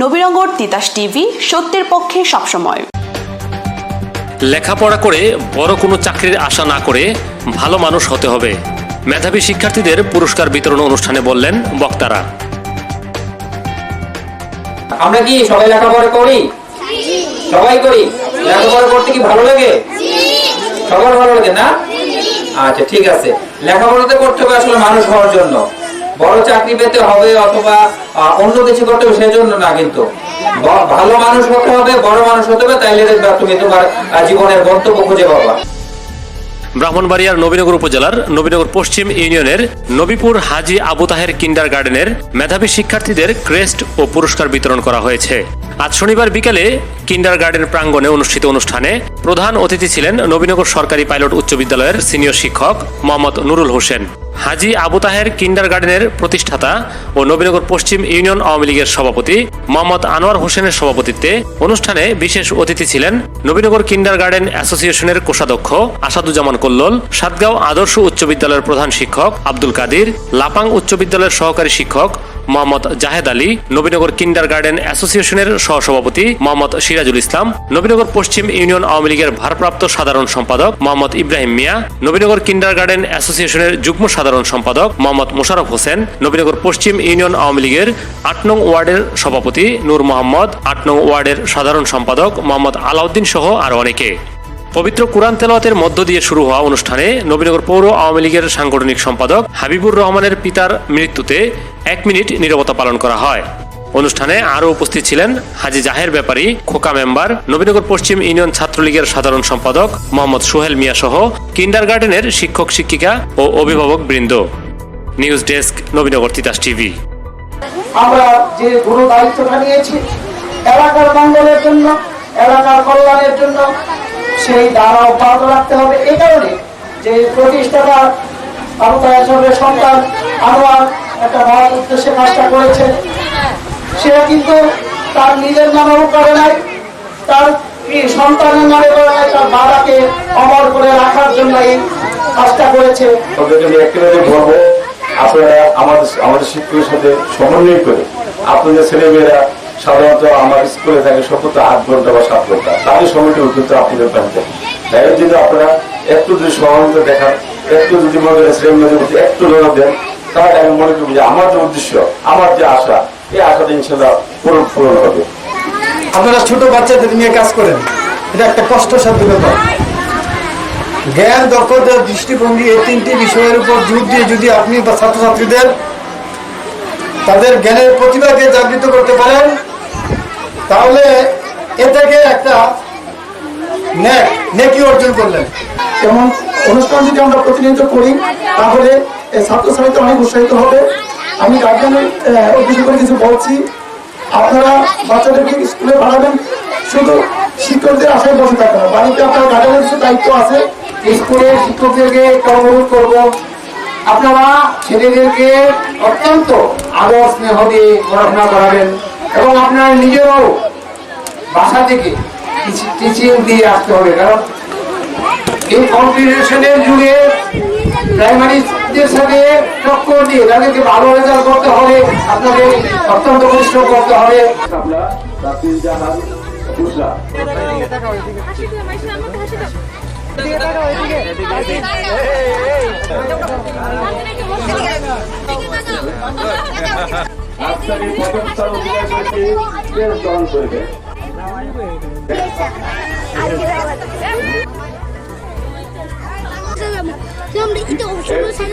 Nabinagar Titas TV সত্যের পক্ষে সবসময়। লেখাপড়া করে বড় কোনো চাকরির আশা না করে ভালো মানুষ হতে হবে। মেধাবী শিক্ষার্থীদের পুরস্কার বিতরণ অনুষ্ঠানে বললেন বক্তারা। আমরা কি সবাই লেখাপড়া করি? সবাই করি? লেখাপড়া করতে কি ভালো লাগে? সবার ভালো লাগে না? আচ্ছা ঠিক আছে। লেখাপড়াতে করতে হবে আসলে মানুষ হওয়ার জন্য। বড় চাকরি পেতে হবে অথবা অন্য কিছু করতে হবে, সেজন্য না কিন্তু। ভালো মানুষ হতে হবে, বড় মানুষ হতে হবে, তাইলে দেখবে তুমি তোমার জীবনের গন্তব্য খুঁজে পাবা। ব্রাহ্মণবাড়িয়ার নবীনগর উপজেলার নবীনগর পশ্চিম ইউনিয়নের নবীপুর হাজি আবু তাহের কিন্ডার গার্ডেনের মেধাবী শিক্ষার্থীদের ক্রেস্ট ও পুরস্কার বিতরণ করা হয়েছে। আজ শনিবার বিকেলে কিন্ডার গার্ডেন প্রাঙ্গণে অনুষ্ঠিত অনুষ্ঠানে প্রধান অতিথি ছিলেন নবীনগর সরকারি পাইলট উচ্চ বিদ্যালয়ের সিনিয়র শিক্ষক মোহাম্মদ নুরুল হোসেন। হাজি আবু তাহের কিন্ডার গার্ডেনের প্রতিষ্ঠাতা ও নবীনগর পশ্চিম ইউনিয়ন আওয়ামী লীগের সভাপতি মোহাম্মদ আনোয়ার হোসেনের সভাপতিত্বে অনুষ্ঠানে বিশেষ অতিথি ছিলেন নবীনগর কিন্ডার গার্ডেন অ্যাসোসিয়েশনের কোষাধ্যক্ষ আসাদুজ্জামান কল্লোল, সাতগাঁও আদর্শ উচ্চ বিদ্যালয়ের প্রধান শিক্ষক আব্দুল কাদির, লাপাং উচ্চ বিদ্যালয়ের সহকারী শিক্ষক মোহাম্মদ জাহেদ আলী, নবীনগর কিন্ডার গার্ডেন অ্যাসোসিয়েশনের সহসভাপতি মোহাম্মদ সিরাজুল ইসলাম, নবীনগর পশ্চিম ইউনিয়ন আওয়ামী লীগের ভারপ্রাপ্ত সাধারণ সম্পাদক মোহাম্মদ ইব্রাহিম মিয়া, নবীনগর কিন্ডার গার্ডেন অ্যাসোসিয়েশনের যুগ্ম সাধারণ সম্পাদক মোহাম্মদ মোশারফ হোসেন, নবীনগর পশ্চিম ইউনিয়ন আওয়ামী লীগের আট নং ওয়ার্ডের সভাপতি নূর মোহাম্মদ, আট নং ওয়ার্ডের সাধারণ সম্পাদক মোহাম্মদ আলাউদ্দিন সহ আরও অনেকে। পবিত্র কোরআন তেলাওয়াতের মধ্য দিয়ে শুরু হওয়া অনুষ্ঠানে নবীনগর পৌর আওয়ামী লীগের সাংগঠনিক সম্পাদক হাবিবুর রহমানের পিতার মৃত্যুতে এক মিনিট নিরবতা পালন করা হয়। অনুষ্ঠানে আরও উপস্থিত ছিলেন হাজি জাহের ব্যাপারী, খোকা মেম্বার, নবীনগর পশ্চিম ইউনিয়ন ছাত্রলীগের সাধারণ সম্পাদক মোহাম্মদ সোহেল মিয়া সহ কিন্ডার গার্ডেনের শিক্ষক, শিক্ষিকা ও অভিভাবক বৃন্দ। News desk, Nabinagar Titas TV. আমরা যে গুরু দায়িত্বটা নিয়েছি, এলাকার মঙ্গলের জন্য, এলাকার কল্যাণের জন্য, সেই অব্যাহত রাখতে হবে। এই কারণে যে সন্তান একটা উদ্দেশ্যে কাজটা করেছে সে কিন্তু তার নিজের নামেও করে নাই, তার সন্তানের নামে করে নাই, তার বাবাকে অমর করে রাখার জন্য এই কাজটা করেছে। আপনারা আমাদের আমাদের শিক্ষকের সাথে সমন্বয় করে আপনাদের ছেলেমেয়েরা সাধারণত আমার স্কুলে থাকে সর্বোচ্চ আট ঘণ্টা বা সাত ঘণ্টা। তাদের সময়টা উদ্যুত আপনাদের পাইতে তাই যদি আপনারা একটু যদি সহযোগিতা দেখান, একটু যদি মনে করেন ছেলেমেয়েদের প্রতি একটু নজর দেন, তাহলে আমি মনে করি যে আমার যে উদ্দেশ্য, আমার যে আশা এই আশাটা ইনশাল্লাহ পূরণ পূরণ হবে। আপনারা ছোট বাচ্চাদের নিয়ে কাজ করেন। এটা একটা কষ্টসাধ্য ব্যাপার। জ্ঞান দক্ষতা দৃষ্টিভঙ্গি এই তিনটি বিষয়ের উপর জোর দিয়ে যদি আপনি বা ছাত্রছাত্রীদের তাদের জ্ঞানের প্রতিভাকে জাগৃত করতে পারেন তাহলে এ থেকে একটা নেকি অর্জন করলেন। এবং অনুষ্ঠান যদি আমরা প্রতিনিধিত্ব করি তাহলে এই ছাত্রছাত্রীরা অনেক উৎসাহিত হবে। আমি গার্জেনের উদ্দেশ্য করে কিছু বলছি। আপনারা বাচ্চাদেরকে স্কুলে পাঠাবেন শুধু শিক্ষকদের আশায় বসে থাকবে না বাড়িতে আপনার গার্জেনের দায়িত্ব আছে। স্কুলে শিক্ষকদেরকে অনুরোধ করব। আপনারা ছেলেদেরকে অত্যন্ত আদর স্নেহ দিয়ে পড়াশোনা করাবেন এবং আপনারা নিজেরাও বাসা থেকে টিচিং দিয়ে আসতে হবে। কারণ এই কম্পিটিশনের যুগে প্রাইমারিদের সাথে টক্কর দিয়ে তাদেরকে ভালো রেজাল্ট করতে হবে আপনাদের অত্যন্ত পরিশ্রম করতে হবে। আমরা এটা অবশ্যই সাইড